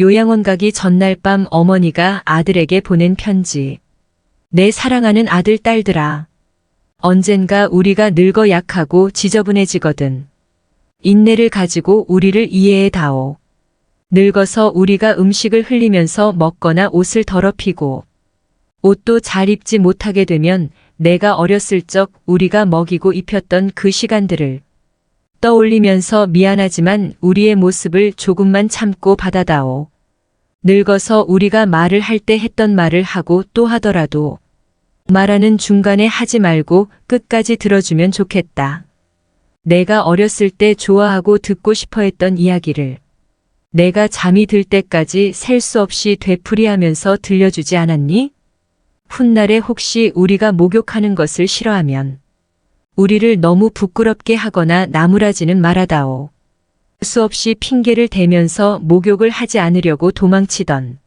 요양원 가기 전날 밤 어머니가 아들에게 보낸 편지. 내 사랑하는 아들 딸들아. 언젠가 우리가 늙어 약하고 지저분해지거든. 인내를 가지고 우리를 이해해 다오. 늙어서 우리가 음식을 흘리면서 먹거나 옷을 더럽히고 옷도 잘 입지 못하게 되면 내가 어렸을 적 우리가 먹이고 입혔던 그 시간들을 떠올리면서 미안하지만 우리의 모습을 조금만 참고 받아다오. 늙어서 우리가 말을 할 때 했던 말을 하고 또 하더라도 말하는 중간에 하지 말고 끝까지 들어주면 좋겠다. 내가 어렸을 때 좋아하고 듣고 싶어 했던 이야기를 내가 잠이 들 때까지 셀 수 없이 되풀이하면서 들려주지 않았니? 훗날에 혹시 우리가 목욕하는 것을 싫어하면 우리를 너무 부끄럽게 하거나 나무라지는 말아다오. 수없이 핑계를 대면서 목욕을 하지 않으려고 도망치던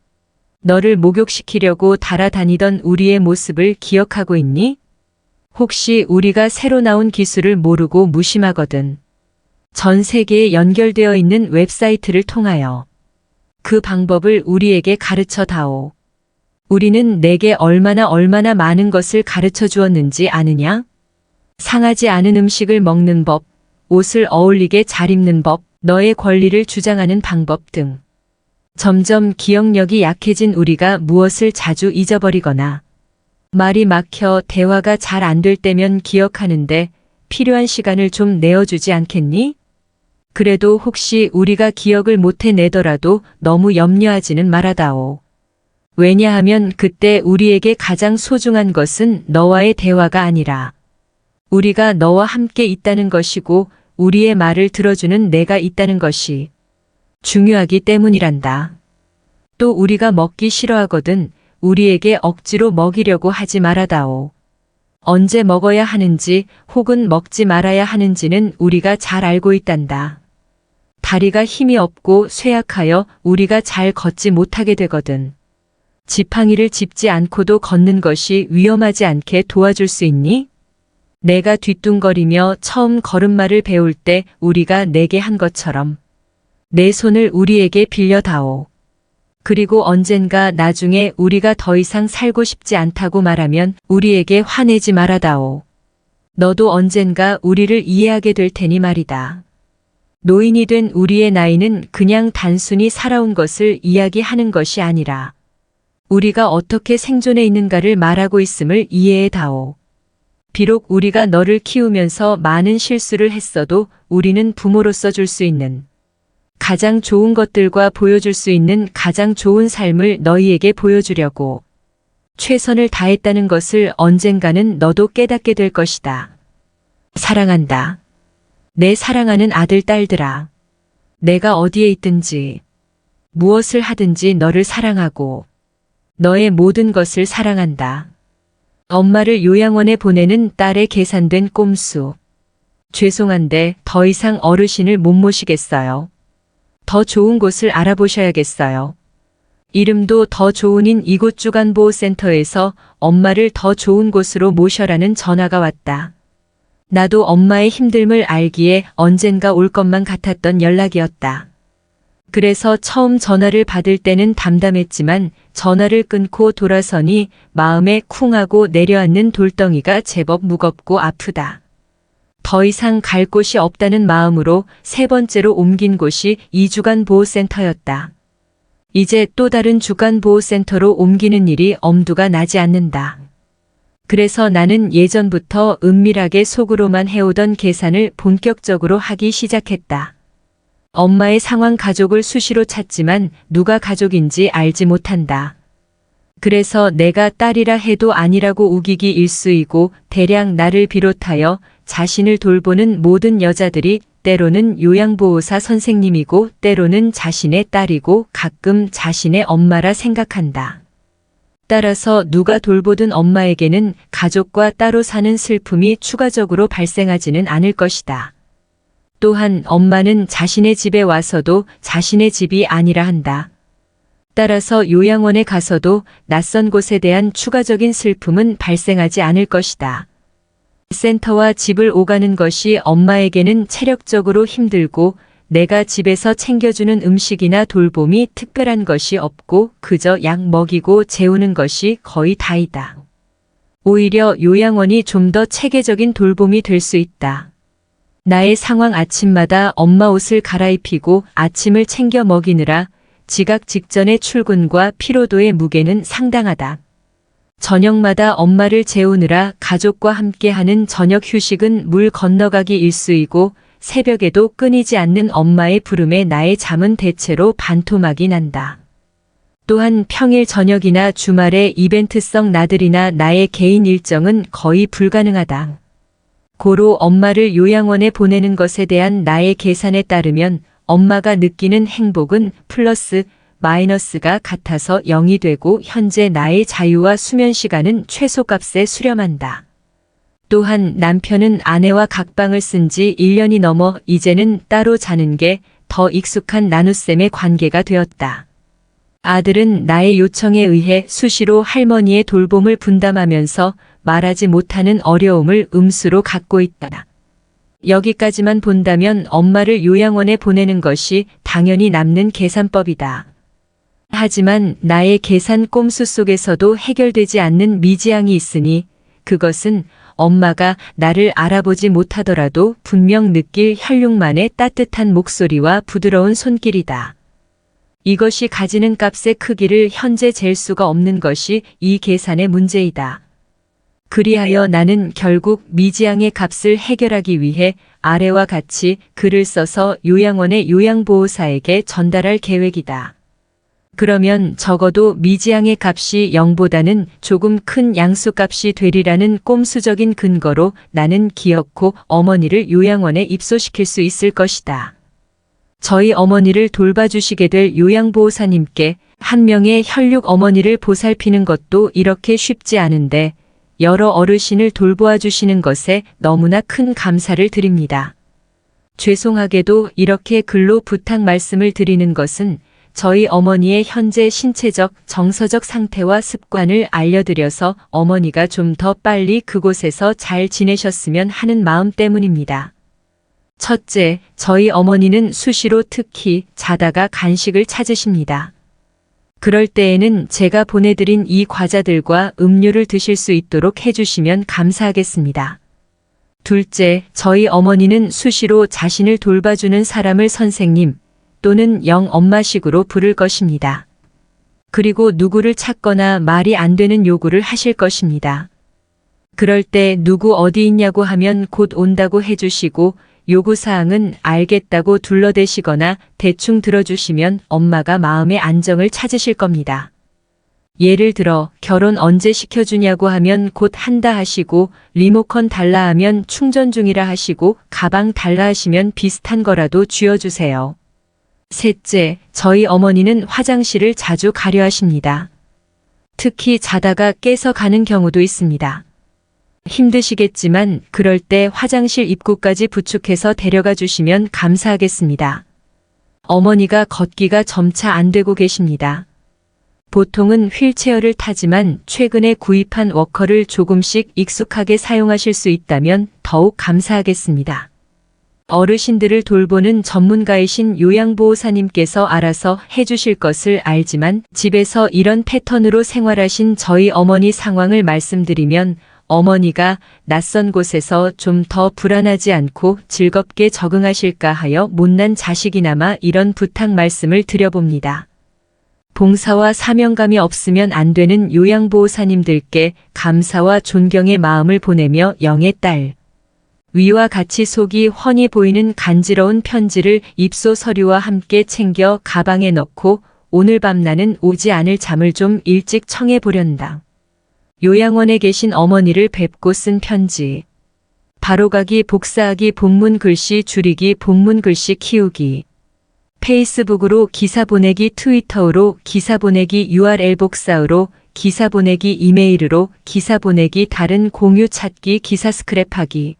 너를 목욕시키려고 달아다니던 우리의 모습을 기억하고 있니? 혹시 우리가 새로 나온 기술을 모르고 무심하거든. 전 세계에 연결되어 있는 웹사이트를 통하여 그 방법을 우리에게 가르쳐 다오. 우리는 내게 얼마나 얼마나 많은 것을 가르쳐 주었는지 아느냐? 상하지 않은 음식을 먹는 법, 옷을 어울리게 잘 입는 법, 너의 권리를 주장하는 방법 등. 점점 기억력이 약해진 우리가 무엇을 자주 잊어버리거나 말이 막혀 대화가 잘 안 될 때면 기억하는데 필요한 시간을 좀 내어주지 않겠니? 그래도 혹시 우리가 기억을 못 해내더라도 너무 염려하지는 말아다오. 왜냐하면 그때 우리에게 가장 소중한 것은 너와의 대화가 아니라 우리가 너와 함께 있다는 것이고 우리의 말을 들어주는 내가 있다는 것이 중요하기 때문이란다. 또 우리가 먹기 싫어하거든 우리에게 억지로 먹이려고 하지 말아다오. 언제 먹어야 하는지 혹은 먹지 말아야 하는지는 우리가 잘 알고 있단다. 다리가 힘이 없고 쇠약하여 우리가 잘 걷지 못하게 되거든. 지팡이를 짚지 않고도 걷는 것이 위험하지 않게 도와줄 수 있니? 내가 뒤뚱거리며 처음 걸음마를 배울 때 우리가 내게 한 것처럼 내 손을 우리에게 빌려다오. 그리고 언젠가 나중에 우리가 더 이상 살고 싶지 않다고 말하면 우리에게 화내지 말아다오. 너도 언젠가 우리를 이해하게 될 테니 말이다. 노인이 된 우리의 나이는 그냥 단순히 살아온 것을 이야기하는 것이 아니라 우리가 어떻게 생존해 있는가를 말하고 있음을 이해해 다오. 비록 우리가 너를 키우면서 많은 실수를 했어도 우리는 부모로서 줄 수 있는 가장 좋은 것들과 보여줄 수 있는 가장 좋은 삶을 너희에게 보여주려고 최선을 다했다는 것을 언젠가는 너도 깨닫게 될 것이다. 사랑한다. 내 사랑하는 아들, 딸들아. 내가 어디에 있든지, 무엇을 하든지 너를 사랑하고, 너의 모든 것을 사랑한다. 엄마를 요양원에 보내는 딸의 계산된 꼼수. 죄송한데 더 이상 어르신을 못 모시겠어요. 더 좋은 곳을 알아보셔야겠어요. 이름도 더 좋은인 이곳 주간보호센터에서 엄마를 더 좋은 곳으로 모셔라는 전화가 왔다. 나도 엄마의 힘듦을 알기에 언젠가 올 것만 같았던 연락이었다. 그래서 처음 전화를 받을 때는 담담했지만 전화를 끊고 돌아서니 마음에 쿵하고 내려앉는 돌덩이가 제법 무겁고 아프다. 더 이상 갈 곳이 없다는 마음으로 세 번째로 옮긴 곳이 이주간 보호센터였다. 이제 또 다른 주간 보호센터로 옮기는 일이 엄두가 나지 않는다. 그래서 나는 예전부터 은밀하게 속으로만 해오던 계산을 본격적으로 하기 시작했다. 엄마의 상황 가족을 수시로 찾지만 누가 가족인지 알지 못한다. 그래서 내가 딸이라 해도 아니라고 우기기 일쑤이고 대량 나를 비롯하여 자신을 돌보는 모든 여자들이 때로는 요양보호사 선생님이고 때로는 자신의 딸이고 가끔 자신의 엄마라 생각한다. 따라서 누가 돌보든 엄마에게는 가족과 따로 사는 슬픔이 추가적으로 발생하지는 않을 것이다. 또한 엄마는 자신의 집에 와서도 자신의 집이 아니라 한다. 따라서 요양원에 가서도 낯선 곳에 대한 추가적인 슬픔은 발생하지 않을 것이다. 센터와 집을 오가는 것이 엄마에게는 체력적으로 힘들고 내가 집에서 챙겨주는 음식이나 돌봄이 특별한 것이 없고 그저 약 먹이고 재우는 것이 거의 다이다. 오히려 요양원이 좀 더 체계적인 돌봄이 될 수 있다. 나의 상황 아침마다 엄마 옷을 갈아입히고 아침을 챙겨 먹이느라 지각 직전의 출근과 피로도의 무게는 상당하다. 저녁마다 엄마를 재우느라 가족과 함께하는 저녁 휴식은 물 건너가기 일수이고 새벽에도 끊이지 않는 엄마의 부름에 나의 잠은 대체로 반토막이 난다. 또한 평일 저녁이나 주말에 이벤트성 나들이나 나의 개인 일정은 거의 불가능하다. 고로 엄마를 요양원에 보내는 것에 대한 나의 계산에 따르면 엄마가 느끼는 행복은 플러스 마이너스가 같아서 0이 되고 현재 나의 자유와 수면 시간은 최소값에 수렴한다. 또한 남편은 아내와 각방을 쓴 지 1년이 넘어 이제는 따로 자는 게 더 익숙한 나눗셈의 관계가 되었다. 아들은 나의 요청에 의해 수시로 할머니의 돌봄을 분담하면서 말하지 못하는 어려움을 음수로 갖고 있다. 여기까지만 본다면 엄마를 요양원에 보내는 것이 당연히 남는 계산법이다. 하지만 나의 계산 꼼수 속에서도 해결되지 않는 미지양이 있으니 그것은 엄마가 나를 알아보지 못하더라도 분명 느낄 혈육만의 따뜻한 목소리와 부드러운 손길이다. 이것이 가지는 값의 크기를 현재 잴 수가 없는 것이 이 계산의 문제이다. 그리하여 나는 결국 미지양의 값을 해결하기 위해 아래와 같이 글을 써서 요양원의 요양보호사에게 전달할 계획이다. 그러면 적어도 미지양의 값이 0보다는 조금 큰 양수값이 되리라는 꼼수적인 근거로 나는 기어코 어머니를 요양원에 입소시킬 수 있을 것이다. 저희 어머니를 돌봐주시게 될 요양보호사님께 한 명의 혈육 어머니를 보살피는 것도 이렇게 쉽지 않은데 여러 어르신을 돌보아 주시는 것에 너무나 큰 감사를 드립니다. 죄송하게도 이렇게 글로 부탁 말씀을 드리는 것은 저희 어머니의 현재 신체적, 정서적 상태와 습관을 알려드려서 어머니가 좀 더 빨리 그곳에서 잘 지내셨으면 하는 마음 때문입니다. 첫째, 저희 어머니는 수시로 특히 자다가 간식을 찾으십니다. 그럴 때에는 제가 보내드린 이 과자들과 음료를 드실 수 있도록 해주시면 감사하겠습니다. 둘째, 저희 어머니는 수시로 자신을 돌봐주는 사람을 선생님 또는 영 엄마식으로 부를 것입니다. 그리고 누구를 찾거나 말이 안 되는 요구를 하실 것입니다. 그럴 때 누구 어디 있냐고 하면 곧 온다고 해주시고 요구사항은 알겠다고 둘러대시거나 대충 들어주시면 엄마가 마음의 안정을 찾으실 겁니다. 예를 들어 결혼 언제 시켜주냐고 하면 곧 한다 하시고 리모컨 달라 하면 충전 중이라 하시고 가방 달라 하시면 비슷한 거라도 쥐어주세요. 셋째, 저희 어머니는 화장실을 자주 가려 하십니다. 특히 자다가 깨서 가는 경우도 있습니다. 힘드시겠지만 그럴 때 화장실 입구까지 부축해서 데려가 주시면 감사하겠습니다. 어머니가 걷기가 점차 안 되고 계십니다. 보통은 휠체어를 타지만 최근에 구입한 워커를 조금씩 익숙하게 사용하실 수 있다면 더욱 감사하겠습니다. 어르신들을 돌보는 전문가이신 요양보호사님께서 알아서 해주실 것을 알지만 집에서 이런 패턴으로 생활하신 저희 어머니 상황을 말씀드리면 어머니가 낯선 곳에서 좀 더 불안하지 않고 즐겁게 적응하실까 하여 못난 자식이나마 이런 부탁 말씀을 드려봅니다. 봉사와 사명감이 없으면 안 되는 요양보호사님들께 감사와 존경의 마음을 보내며 영의 딸. 위와 같이 속이 훤히 보이는 간지러운 편지를 입소 서류와 함께 챙겨 가방에 넣고 오늘 밤 나는 오지 않을 잠을 좀 일찍 청해 보련다. 요양원에 계신 어머니를 뵙고 쓴 편지. 바로가기 복사하기 본문 글씨 줄이기 본문 글씨 키우기. 페이스북으로 기사 보내기 트위터로 기사 보내기 URL 복사으로 기사 보내기 이메일으로 기사 보내기 다른 공유 찾기 기사 스크랩하기.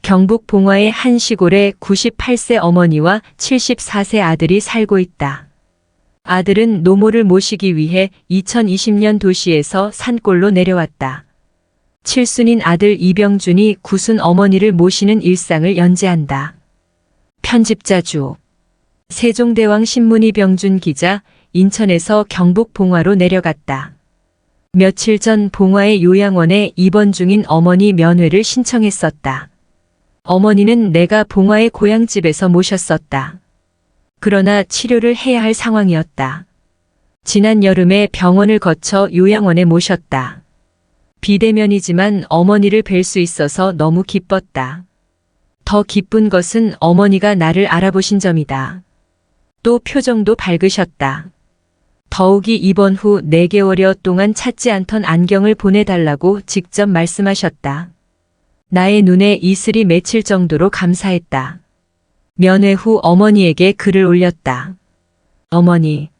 경북 봉화의 한 시골에 98세 어머니와 74세 아들이 살고 있다. 아들은 노모를 모시기 위해 2020년 도시에서 산골로 내려왔다. 칠순인 아들 이병준이 구순 어머니를 모시는 일상을 연재한다. 편집자 주 세종대왕 신문이 병준 기자, 인천에서 경북 봉화로 내려갔다. 며칠 전 봉화의 요양원에 입원 중인 어머니 면회를 신청했었다. 어머니는 내가 봉화의 고향집에서 모셨었다. 그러나 치료를 해야 할 상황이었다. 지난 여름에 병원을 거쳐 요양원에 모셨다. 비대면이지만 어머니를 뵐 수 있어서 너무 기뻤다. 더 기쁜 것은 어머니가 나를 알아보신 점이다. 또 표정도 밝으셨다. 더욱이 입원 후 4개월여 동안 찾지 않던 안경을 보내달라고 직접 말씀하셨다. 나의 눈에 이슬이 맺힐 정도로 감사했다. 면회 후 어머니에게 글을 올렸다. 어머니,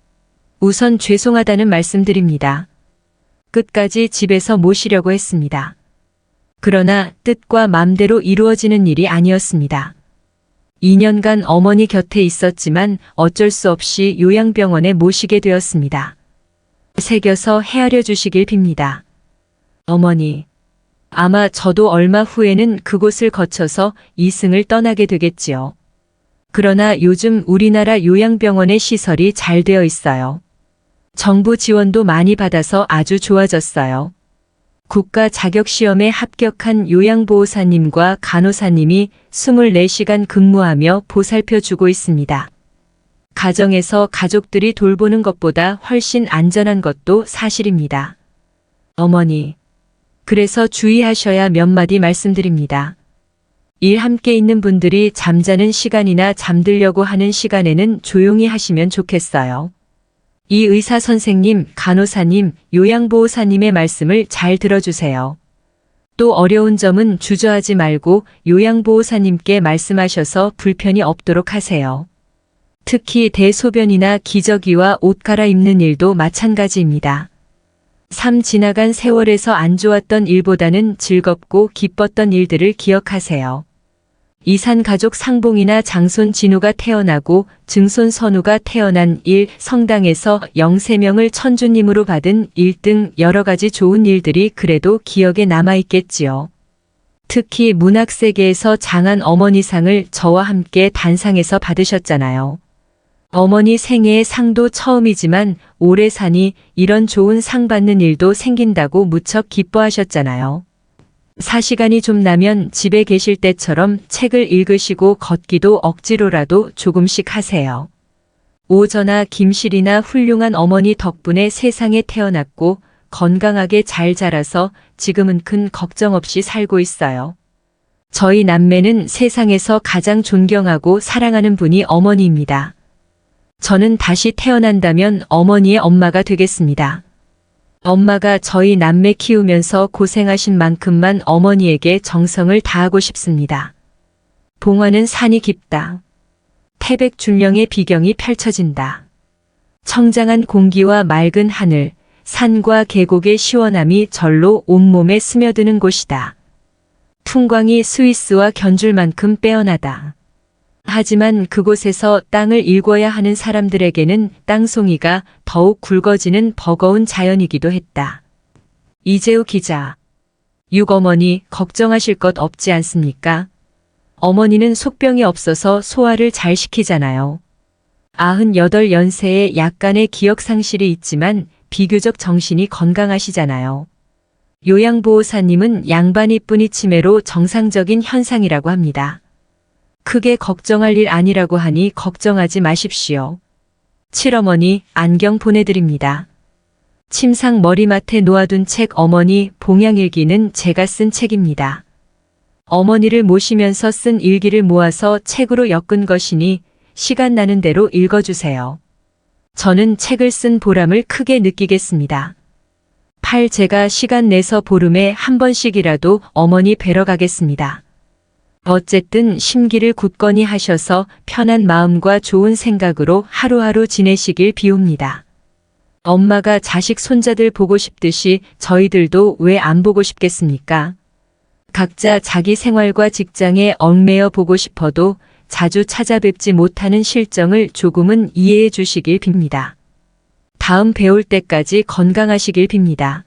우선 죄송하다는 말씀드립니다. 끝까지 집에서 모시려고 했습니다. 그러나 뜻과 맘대로 이루어지는 일이 아니었습니다. 2년간 어머니 곁에 있었지만 어쩔 수 없이 요양병원에 모시게 되었습니다. 새겨서 헤아려 주시길 빕니다. 어머니, 아마 저도 얼마 후에는 그곳을 거쳐서 이승을 떠나게 되겠지요. 그러나 요즘 우리나라 요양병원의 시설이 잘 되어 있어요. 정부 지원도 많이 받아서 아주 좋아졌어요. 국가 자격 시험에 합격한 요양보호사님과 간호사님이 24시간 근무하며 보살펴 주고 있습니다. 가정에서 가족들이 돌보는 것보다 훨씬 안전한 것도 사실입니다. 어머니, 그래서 주의하셔야 몇 마디 말씀드립니다. 일 함께 있는 분들이 잠자는 시간이나 잠들려고 하는 시간에는 조용히 하시면 좋겠어요. 이 의사 선생님, 간호사님, 요양보호사님의 말씀을 잘 들어주세요. 또 어려운 점은 주저하지 말고 요양보호사님께 말씀하셔서 불편이 없도록 하세요. 특히 대소변이나 기저귀와 옷 갈아입는 일도 마찬가지입니다. 삶 지나간 세월에서 안 좋았던 일보다는 즐겁고 기뻤던 일들을 기억하세요. 이산 가족 상봉이나 장손 진우가 태어나고 증손 선우가 태어난 일, 성당에서 영세명을 천주님으로 받은 일 등 여러 가지 좋은 일들이 그래도 기억에 남아있겠지요. 특히 문학세계에서 장한 어머니상을 저와 함께 단상에서 받으셨잖아요. 어머니 생애의 상도 처음이지만 오래 사니 이런 좋은 상 받는 일도 생긴다고 무척 기뻐하셨잖아요. 사시간이 좀 나면 집에 계실 때처럼 책을 읽으시고 걷기도 억지로라도 조금씩 하세요. 오전아 김실이나 훌륭한 어머니 덕분에 세상에 태어났고 건강하게 잘 자라서 지금은 큰 걱정 없이 살고 있어요. 저희 남매는 세상에서 가장 존경하고 사랑하는 분이 어머니입니다. 저는 다시 태어난다면 어머니의 엄마가 되겠습니다. 엄마가 저희 남매 키우면서 고생하신 만큼만 어머니에게 정성을 다하고 싶습니다. 봉화는 산이 깊다. 태백줄령의 비경이 펼쳐진다. 청장한 공기와 맑은 하늘, 산과 계곡의 시원함이 절로 온몸에 스며드는 곳이다. 풍광이 스위스와 견줄 만큼 빼어나다. 하지만 그곳에서 땅을 일궈야 하는 사람들에게는 땅송이가 더욱 굵어지는 버거운 자연이기도 했다. 이재우 기자. 육어머니 걱정하실 것 없지 않습니까? 어머니는 속병이 없어서 소화를 잘 시키잖아요. 98연세에 약간의 기억 상실이 있지만 비교적 정신이 건강하시잖아요. 요양보호사님은 양반이 뿐이 치매로 정상적인 현상이라고 합니다. 크게 걱정할 일 아니라고 하니 걱정하지 마십시오. 칠어머니 안경 보내드립니다. 침상 머리맡에 놓아둔 책 어머니 봉양일기는 제가 쓴 책입니다. 어머니를 모시면서 쓴 일기를 모아서 책으로 엮은 것이니 시간 나는 대로 읽어주세요. 저는 책을 쓴 보람을 크게 느끼겠습니다. 팔 제가 시간 내서 보름에 한 번씩이라도 어머니 뵈러 가겠습니다. 어쨌든 심기를 굳건히 하셔서 편한 마음과 좋은 생각으로 하루하루 지내시길 비웁니다. 엄마가 자식 손자들 보고 싶듯이 저희들도 왜 안 보고 싶겠습니까? 각자 자기 생활과 직장에 얽매여 보고 싶어도 자주 찾아뵙지 못하는 실정을 조금은 이해해 주시길 빕니다. 다음 배울 때까지 건강하시길 빕니다.